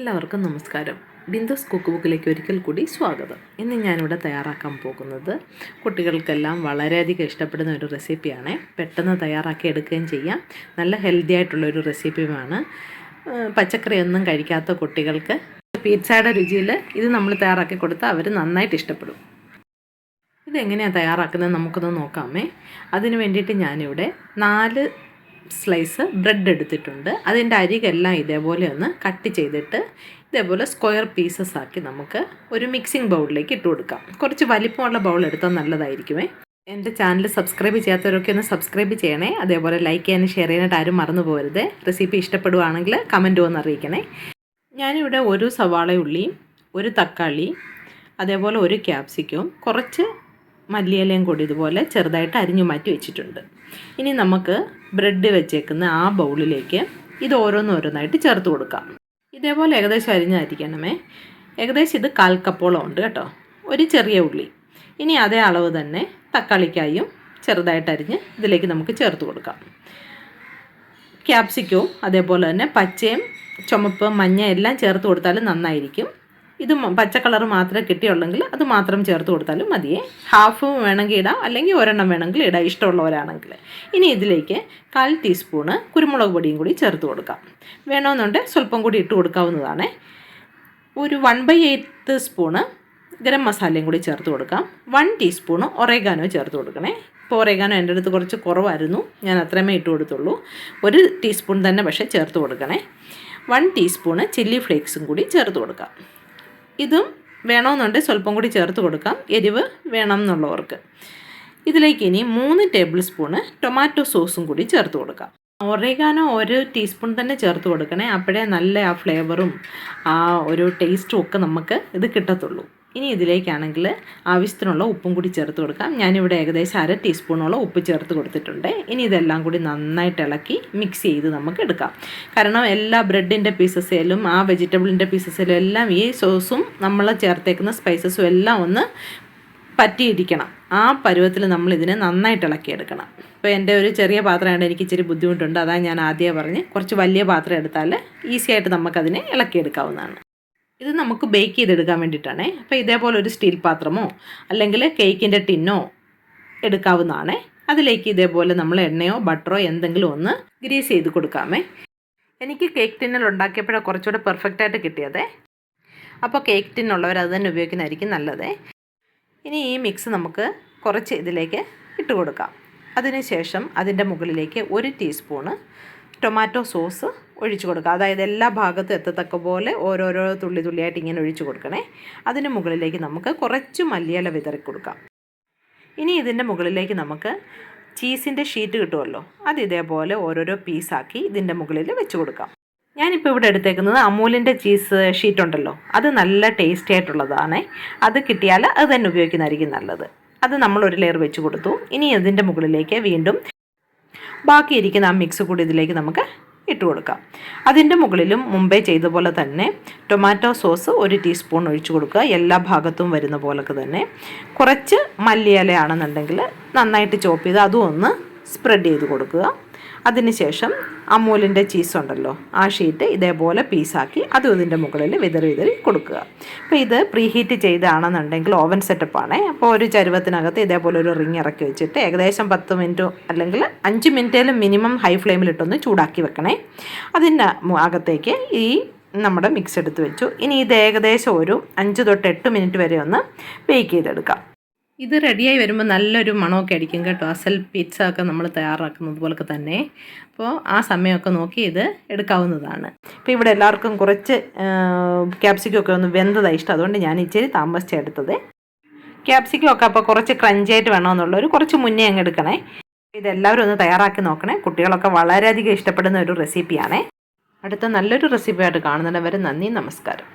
എല്ലാവർക്കും നമസ്കാരം. ബിന്ദുസ് കുക്ക് ബുക്കിലേക്ക് ഒരിക്കൽ കൂടി സ്വാഗതം. ഇന്ന് ഞാനിവിടെ തയ്യാറാക്കാൻ പോകുന്നത് കുട്ടികൾക്കെല്ലാം വളരെയധികം ഇഷ്ടപ്പെടുന്ന ഒരു റെസിപ്പിയാണ്. പെട്ടെന്ന് തയ്യാറാക്കി എടുക്കുകയും ചെയ്യാം. നല്ല ഹെൽത്തി ആയിട്ടുള്ള ഒരു റെസിപ്പിയുമാണ്. പച്ചക്കറി പച്ചക്കറിയൊന്നും കഴിക്കാത്ത കുട്ടികൾക്ക് പിസ്സയുടെ രുചിയിൽ ഇത് നമ്മൾ തയ്യാറാക്കി കൊടുത്താൽ അവർ നന്നായിട്ട് ഇഷ്ടപ്പെടും. ഇതെങ്ങനെയാണ് തയ്യാറാക്കുന്നത് നമുക്കൊന്ന് നോക്കാമേ. അതിന് വേണ്ടിയിട്ട് ഞാനിവിടെ നാല് സ്ലൈസ് ബ്രെഡ് എടുത്തിട്ടുണ്ട്. അതിന്റെ അരികെല്ലാം ഇതേപോലെ ഒന്ന് കട്ട് ചെയ്തിട്ട് ഇതേപോലെ സ്ക്വയർ പീസസ് ആക്കി നമുക്ക് ഒരു മിക്സിംഗ് ബൗളിലേക്ക് ഇട്ട് കൊടുക്കാം. കുറച്ച് വലിപ്പമുള്ള ബൗൾ എടുത്താൽ നല്ലതായിരിക്കുമേ. എന്റെ ചാനൽ സബ്സ്ക്രൈബ് ചെയ്യാത്തവരൊക്കെ ഒന്ന് സബ്സ്ക്രൈബ് ചെയ്യണേ. അതേപോലെ ലൈക്ക് ചെയ്യാനും ഷെയർ ചെയ്യാനായിട്ട് ആരും മറന്നു പോകരുത്. റെസിപ്പി ഇഷ്ടപ്പെടുവാണെങ്കിൽ കമന്റ് ഒന്ന് അറിയിക്കണേ. ഞാനിവിടെ ഒരു സവാള ഉള്ളിയും ഒരു തക്കാളി അതേപോലെ ഒരു ക്യാപ്സിക്കവും കുറച്ച് മല്ലിയിലയും കൂടി ഇതുപോലെ ചെറുതായിട്ട് അരിഞ്ഞു മാറ്റി വെച്ചിട്ടുണ്ട്. ഇനി നമുക്ക് ബ്രെഡ് വെച്ചേക്കുന്ന ആ ബൗളിലേക്ക് ഇത് ഓരോന്നോരോന്നായിട്ട് ചേർത്ത് കൊടുക്കാം. ഇതേപോലെ ഏകദേശം അരിഞ്ഞായിരിക്കണമേ. ഏകദേശം ഇത് കാൽ കപ്പോളം ഉണ്ട് കേട്ടോ. ഒരു ചെറിയ ഉള്ളി. ഇനി അതേ അളവ് തന്നെ തക്കാളിക്കായും ചെറുതായിട്ട് അരിഞ്ഞ് ഇതിലേക്ക് നമുക്ക് ചേർത്ത് കൊടുക്കാം. ക്യാപ്സിക്കവും അതേപോലെ തന്നെ പച്ചയും ചുമപ്പ് മഞ്ഞ എല്ലാം ചേർത്ത് കൊടുത്താലും നന്നായിരിക്കും. ഇത് പച്ച കളർ മാത്രമേ കിട്ടിയുള്ളെങ്കിൽ അത് മാത്രം ചേർത്ത് കൊടുത്താലും മതിയേ ഹാഫ് വേണമെങ്കിൽ ഇടാം അല്ലെങ്കിൽ ഒരെണ്ണം വേണമെങ്കിൽ ഇടാം ഇഷ്ടമുള്ളവരാണെങ്കിൽ. ഇനി ഇതിലേക്ക് കാൽ ടീസ്പൂണ് കുരുമുളക് പൊടിയും കൂടി ചേർത്ത് കൊടുക്കാം. വേണമെന്നുണ്ടെങ്കിൽ സ്വല്പം കൂടി ഇട്ട് കൊടുക്കാവുന്നതാണ്. ഒരു one by eight spoon garam മസാലയും കൂടി ചേർത്ത് കൊടുക്കാം. വൺ ടീസ്പൂണ് ഒറേഗാനോ ചേർത്ത് കൊടുക്കണേ. ഇപ്പോൾ ഒറേഗാനോ എന്റെ അടുത്ത് കുറച്ച് കുറവായിരുന്നു. ഞാൻ അത്രമേ ഇട്ട് കൊടുത്തുള്ളൂ. ഒരു ടീസ്പൂൺ തന്നെ പക്ഷേ ചേർത്ത് കൊടുക്കണേ. വൺ ടീസ്പൂണ് ചില്ലി ഫ്ലേക്സും കൂടി ചേർത്ത് കൊടുക്കാം. ഇതും വേണമെന്നുണ്ടെങ്കിൽ സ്വല്പം കൂടി ചേർത്ത് കൊടുക്കാം. എരിവ് വേണം എന്നുള്ളവർക്ക്. ഇതിലേക്ക് ഇനി മൂന്ന് ടേബിൾ സ്പൂണ് ടൊമാറ്റോ സോസും കൂടി ചേർത്ത് കൊടുക്കാം. ഒറേഗാനോ ഒരു ടീസ്പൂൺ തന്നെ ചേർത്ത് കൊടുക്കണേ. അപ്പോഴേ നല്ല ആ ഫ്ലേവറും ആ ഒരു ടേസ്റ്റും ഒക്കെ നമുക്ക് ഇത് കിട്ടത്തുള്ളൂ. ഇനി ഇതിലേക്കാണെങ്കിൽ ആവശ്യത്തിനുള്ള ഉപ്പും കൂടി ചേർത്ത് കൊടുക്കാം. ഞാനിവിടെ ഏകദേശം അര ടീസ്പൂണോളം ഉപ്പ് ചേർത്ത് കൊടുത്തിട്ടുണ്ട്. ഇനി ഇതെല്ലാം കൂടി നന്നായിട്ട് ഇളക്കി മിക്സ് ചെയ്ത് നമുക്ക് എടുക്കാം. കാരണം എല്ലാ ബ്രെഡിന്റെ പീസസിലും ആ വെജിറ്റബിളിന്റെ പീസസിലും എല്ലാം ഈ സോസും നമ്മൾ ചേർത്തേക്കുന്ന സ്പൈസസും എല്ലാം ഒന്ന് പറ്റിയിരിക്കണം. ആ പരുവത്തിൽ നമ്മൾ ഇതിനെ നന്നായിട്ട് ഇളക്കിയെടുക്കണം ഇപ്പോൾ എന്റെ ഒരു ചെറിയ പാത്രമായിട്ട് എനിക്ക് ഇച്ചിരി ബുദ്ധിമുട്ടുണ്ട്. അതാണ് ഞാൻ ആദ്യമേ പറഞ്ഞ് കുറച്ച് വലിയ പാത്രം എടുത്താൽ ഈസിയായിട്ട് നമുക്കതിനെ ഇളക്കിയെടുക്കാവുന്നതാണ്. ഇത് നമുക്ക് ബേക്ക് ചെയ്തെടുക്കാൻ വേണ്ടിയിട്ടാണ്. അപ്പോൾ ഇതേപോലെ ഒരു സ്റ്റീൽ പാത്രമോ അല്ലെങ്കിൽ കേക്കിന്റെ ടിന്നോ എടുക്കാവുന്നതാണ്. അതിലേക്ക് ഇതേപോലെ നമ്മൾ എണ്ണയോ ബട്ടറോ എന്തെങ്കിലും ഒന്ന് ഗ്രീസ് ചെയ്ത് കൊടുക്കാമേ. എനിക്ക് കേക്ക് ടിന്നിൽ ഉണ്ടാക്കിയപ്പോഴാണ് കുറച്ചുകൂടെ പെർഫെക്റ്റ് ആയിട്ട് കിട്ടിയതേ. അപ്പോൾ കേക്ക് ടിന്നുള്ളവർ അത് തന്നെ ഉപയോഗിക്കുന്നതായിരിക്കും നല്ലതേ. ഇനി ഈ മിക്സ് നമുക്ക് കുറച്ച് ഇതിലേക്ക് ഇട്ട് കൊടുക്കാം. അതിനുശേഷം അതിന്റെ മുകളിലേക്ക് ഒരു ടീസ്പൂണ് ടൊമാറ്റോ സോസ് ഒഴിച്ചു കൊടുക്കുക. അതായത് എല്ലാ ഭാഗത്തും എത്തത്തക്ക പോലെ ഓരോരോ തുള്ളി തുള്ളിയായിട്ട് ഇങ്ങനെ ഒഴിച്ചു കൊടുക്കണേ. അതിന് മുകളിലേക്ക് നമുക്ക് കുറച്ച് മല്ലിയില വിതറി കൊടുക്കാം. ഇനി ഇതിന്റെ മുകളിലേക്ക് നമുക്ക് ചീസിന്റെ ഷീറ്റ് കിട്ടുമല്ലോ. അത് ഇതേപോലെ ഓരോരോ പീസാക്കി ഇതിന്റെ മുകളിൽ വെച്ച് കൊടുക്കാം. ഞാനിപ്പോൾ ഇവിടെ എടുത്തേക്കുന്നത് അമൂലിന്റെ ചീസ് ഷീറ്റ് ഉണ്ടല്ലോ. അത് നല്ല ടേസ്റ്റി ആയിട്ടുള്ളതാണ്. അത് കിട്ടിയാൽ അത് തന്നെ ഉപയോഗിക്കുന്നതായിരിക്കും നല്ലത്. അത് നമ്മൾ ഒരു ലെയർ വെച്ച് കൊടുത്തു. ഇനി അതിന്റെ മുകളിലേക്ക് വീണ്ടും ബാക്കിയിരിക്കുന്ന ആ മിക്സ് കൂടി ഇതിലേക്ക് നമുക്ക് ഇട്ട് കൊടുക്കാം അതിന്റെ മുകളിലും മുമ്പേ ചെയ്ത പോലെ തന്നെ ടൊമാറ്റോ സോസ് ഒരു ടീസ്പൂൺ ഒഴിച്ചു കൊടുക്കുക. എല്ലാ ഭാഗത്തും വരുന്ന പോലൊക്കെ തന്നെ. കുറച്ച് മല്ലിയിലയാണെന്നുണ്ടെങ്കിൽ നന്നായിട്ട് ചോപ്പ് ചെയ്ത് അതും ഒന്ന് സ്പ്രെഡ് ചെയ്ത് കൊടുക്കുക. അതിനുശേഷം അമൂലിന്റെ ചീസ് ഉണ്ടല്ലോ ആ ഷീറ്റ് ഇതേപോലെ പീസാക്കി അതും ഇതിന്റെ മുകളിൽ വിതറി വിതറി കൊടുക്കുക. അപ്പോൾ ഇത് പ്രീ ഹീറ്റ് ചെയ്താണെന്നുണ്ടെങ്കിൽ ഓവൻ സെറ്റപ്പാണ്. അപ്പോൾ ഒരു ചരുവത്തിനകത്ത് ഇതേപോലെ ഒരു റിങ് ഇറക്കി വെച്ചിട്ട് ഏകദേശം പത്ത് മിനിറ്റ് അല്ലെങ്കിൽ അഞ്ച് മിനിറ്റേലും മിനിമം ഹൈ ഫ്ലെയിമിലിട്ടൊന്ന് ചൂടാക്കി വെക്കണേ. അതിന്റെ അകത്തേക്ക് ഈ നമ്മുടെ മിക്സ് എടുത്ത് വെച്ചു. ഇനി ഇത് ഏകദേശം ഒരു അഞ്ച് തൊട്ട് എട്ട് മിനിറ്റ് വരെ ഒന്ന് ബേക്ക് ചെയ്തെടുക്കാം. ഇത് റെഡിയായി വരുമ്പോൾ നല്ലൊരു മണമൊക്കെ അടിക്കും കേട്ടോ. അസൽ പിസ്സ ഒക്കെ നമ്മൾ തയ്യാറാക്കുന്നത് പോലൊക്കെ തന്നെ. അപ്പോൾ ആ സമയമൊക്കെ നോക്കി ഇത് എടുക്കാവുന്നതാണ്. ഇപ്പോൾ ഇവിടെ എല്ലാവർക്കും കുറച്ച് ക്യാപ്സിക്കം ഒക്കെ ഒന്ന് വെന്തതാണ് ഇഷ്ടം. അതുകൊണ്ട് ഞാൻ ഇച്ചിരി താമസിച്ചെടുത്തത് ക്യാപ്സിക്കം ഒക്കെ അപ്പോൾ കുറച്ച് ക്രഞ്ചായിട്ട് വേണമെന്നുള്ളൊരു കുറച്ച് മുന്നേ അങ്ങ് എടുക്കണേ. ഇതെല്ലാവരും ഒന്ന് തയ്യാറാക്കി നോക്കണേ. കുട്ടികളൊക്കെ വളരെയധികം ഇഷ്ടപ്പെടുന്ന ഒരു റെസിപ്പിയാണേ അടുത്ത നല്ലൊരു റെസിപ്പിയായിട്ട് കാണുന്നവരെ നന്ദി നമസ്കാരം.